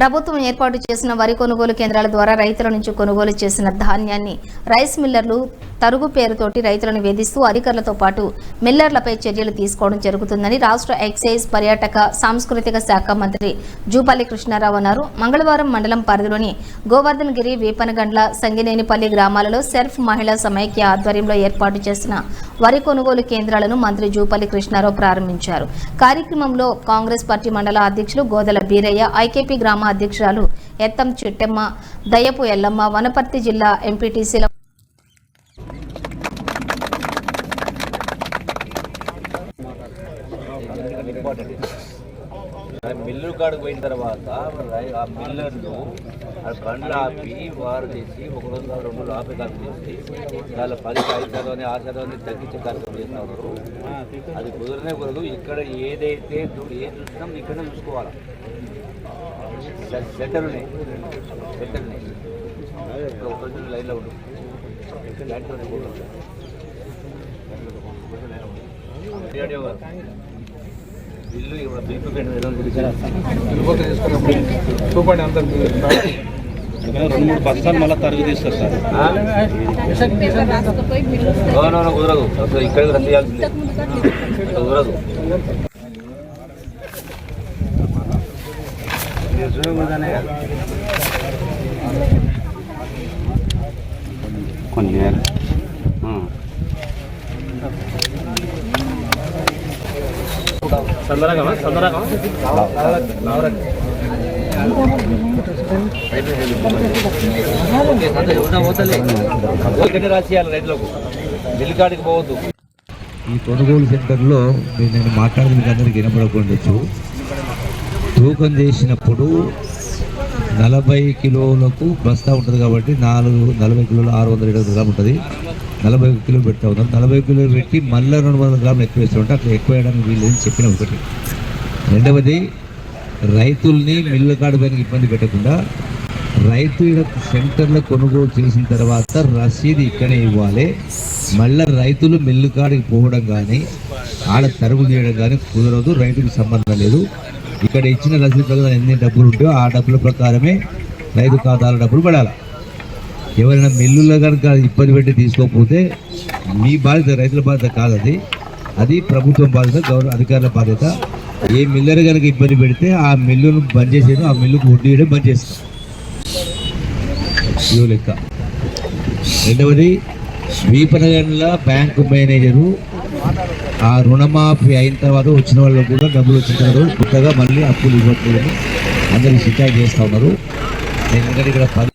ప్రభుత్వం ఏర్పాటు చేసిన వరి కొనుగోలు కేంద్రాల ద్వారా రైతుల నుంచి కొనుగోలు చేసిన ధాన్యాన్ని రైస్ మిల్లర్లు తరుగు పేరుతోటి రైతులను వేధిస్తూ అధికారులతో పాటు మిల్లర్లపై చర్యలు తీసుకోవడం జరుగుతుందని రాష్ట్ర ఎక్సైజ్ పర్యాటక సాంస్కృతిక శాఖ మంత్రి జూపల్లి కృష్ణారావు అన్నారు. మంగళవారం మండలం పరిధిలోని గోవర్ధన్ గిరి వేపనగండ్ల సంగినేనిపల్లి గ్రామాలలో సెర్ఫ్ మహిళా సమైక్య ఆధ్వర్యంలో ఏర్పాటు చేసిన వరి కొనుగోలు కేంద్రాలను మంత్రి జూపల్లి కృష్ణారావు ప్రారంభించారు. కార్యక్రమంలో కాంగ్రెస్ పార్టీ మండల అధ్యక్షులు గోదల బీరయ్య ఐకేపీ గ్రామ అధ్యక్షురాలు ఎత్తం చిట్టెమ్మ దయపు ఎల్లమ్మ వనపర్తి జిల్లా ఎంపీటీసీల మిల్లు కాడికి పోయిన తర్వాత ఆ మిల్లర్లు ఆ బండ్లు ఆపి వారు చేసి ఒక రోజు రెండు రోజులు ఆపే కార్యక్రమం చేసి దానిలో పది ఐదు శాతం ఆరు శాతం తగ్గించే కార్యక్రమం చేస్తున్నారు. అది కుదరనే కుదరదు. ఇక్కడ ఏదైతే దు- ఏ చూసినాం ఇక్కడనే చూసుకోవాలి? సెటర్ని ఉన్నాయి సెంటర్ ఉన్నాయి ఇక్కడ ఒక రోజు లైన్లో ఉండు. లైన్లోనే రెండు మూడు బస్తాలు మళ్ళీ తరుగు తీస్తారు సార్. కుదరదు. అసలు ఇక్కడ కుదరదు. కొన్ని రాసియాలి రైతులకు కాడికి పోవద్దు ఈ కొనుగోలు సెంటర్లో మీరు నేను మాట్లాడేది అందరికి వినపడకుండొచ్చు. తూకం చేసినప్పుడు నలభై కిలోలకు బస్తా ఉంటుంది కాబట్టి నాలుగు నలభై కిలోలు ఆరు వందల ఇరవై గ్రాములు ఉంటుంది నలభై కిలో పెడతా ఉన్నారు నలభై కిలోలు పెట్టి మళ్ళీ రెండు వందల గ్రాములు ఎక్కువ వేస్తుంటే అట్లా ఎక్కువ వేయడానికి వీళ్ళని చెప్పిన ఒకటి. రెండవది రైతుల్ని మిల్లు కాడు పైన ఇబ్బంది పెట్టకుండా రైతు సెంటర్లో కొనుగోలు చేసిన తర్వాత రసీదు ఇక్కడే ఇవ్వాలి. మళ్ళీ రైతులు మిల్లు కాడికి పోవడం కానీ ఆడ తరుగు చేయడం కానీ కుదరదు రైతుకి సంబంధం లేదు. ఇక్కడ ఇచ్చిన రసీదు ప్రకారం ఎన్ని డబ్బులు ఉంటాయో ఆ డబ్బుల ప్రకారమే రైతు ఖాతాల డబ్బులు పడాలి. ఎవరైనా మిల్లులో కనుక ఇబ్బంది పెట్టి తీసుకోకపోతే మీ బాధ్యత రైతుల బాధ్యత కాదు అది. అది ప్రభుత్వం బాధ్యత గౌరవ అధికారుల బాధ్యత. ఏ మిల్లర్ కనుక ఇబ్బంది పెడితే ఆ మిల్లును బంద్ చేసేది ఆ మిల్లుకు వడ్డీ వేయడం బంద్ చేస్తాం లెక్క. రెండవది వీపనగండ్ల బ్యాంకు మేనేజరు ఆ రుణమాఫీ అయిన తర్వాత వచ్చిన వాళ్ళు కూడా డబ్బులు వచ్చిన తర్వాత కొత్తగా మళ్ళీ అప్పులు ఇవ్వట్లేదని అందరికి షికాయత్ చేస్తూ ఉన్నారు. ఎందుకంటే ఇక్కడ పది